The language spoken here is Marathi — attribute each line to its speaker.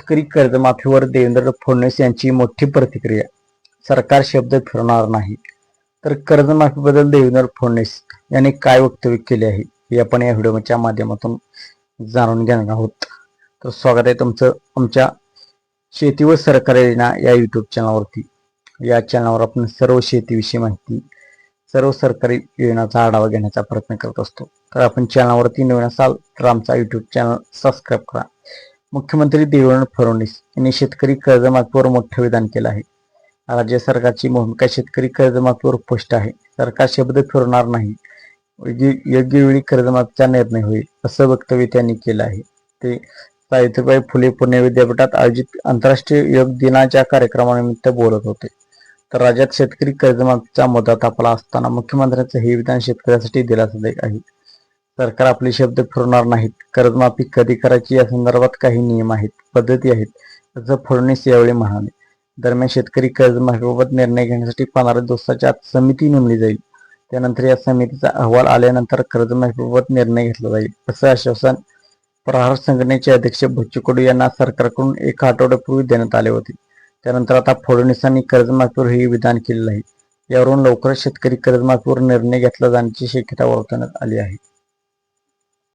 Speaker 1: शेतकरी कर्जमाफीवर देवेंद्र फडणवीस यांची मोठी प्रतिक्रिया. सरकार शब्द फिरणार नाही. तर कर्जमाफीबद्दल देवेंद्र फडणवीस यांनी काय वक्तव्य केले आहे हे आपण या व्हिडिओच्या माध्यमातून जाणून घेणार आहोत. तर स्वागत आहे तुमचं आमच्या शेती व सरकारी योजना या युट्यूब चॅनलवरती या चॅनलवर आपण सर्व शेतीविषयी माहिती सर्व सरकारी योजनाचा आढावा घेण्याचा प्रयत्न करत असतो. तर आपण चॅनलवरती नवीन असाल तर आमचा युट्यूब चॅनल सबस्क्राईब करा. मुख्यमंत्री देवेंद्र फडणवीस यांनी शेतकरी कर्जमाफीवर मोठं विधान केलं आहे. राज्य सरकारची भूमिका शेतकरी कर्जमाफीवर स्पष्ट आहे. सरकार शब्द फिरणार नाही. योग्य वेळी कर्जमाफीचा निर्णय होईल असं वक्तव्य त्यांनी केलं आहे. ते सावित्रीबाई फुले पुणे विद्यापीठात आयोजित आंतरराष्ट्रीय योग दिनाच्या कार्यक्रमानिमित्त बोलत होते. तर राज्यात शेतकरी कर्जमाफीचा मुद्दा तापला असताना मुख्यमंत्र्यांचं हे विधान शेतकऱ्यासाठी दिलासादायक आहे. सरकार आपले शब्द फिरवणार नाहीत. कर्जमाफी कधी करायची या संदर्भात काही नियम आहेत पद्धती आहेत. असं फडणवीस यावेळी म्हणाले. दरम्यान शेतकरी कर्जमाफीबाबत निर्णय घेण्यासाठी पंधरा दिवसाच्या आत समिती नेमली जाईल. त्यानंतर या समितीचा अहवाल आल्यानंतर कर्जमाफीबाबत निर्णय घेतला जाईल असं आश्वासन प्रहार संघटनेचे अध्यक्ष बच्चू कडू यांना सरकारकडून एका आठवड्यापूर्वी देण्यात आले होते. त्यानंतर आता फडणवीसांनी कर्जमाफीवर हे विधान केलेलं आहे. यावरून लवकरच शेतकरी कर्जमाफीवर निर्णय घेतला जाण्याची शक्यता वर्तवण्यात आली आहे.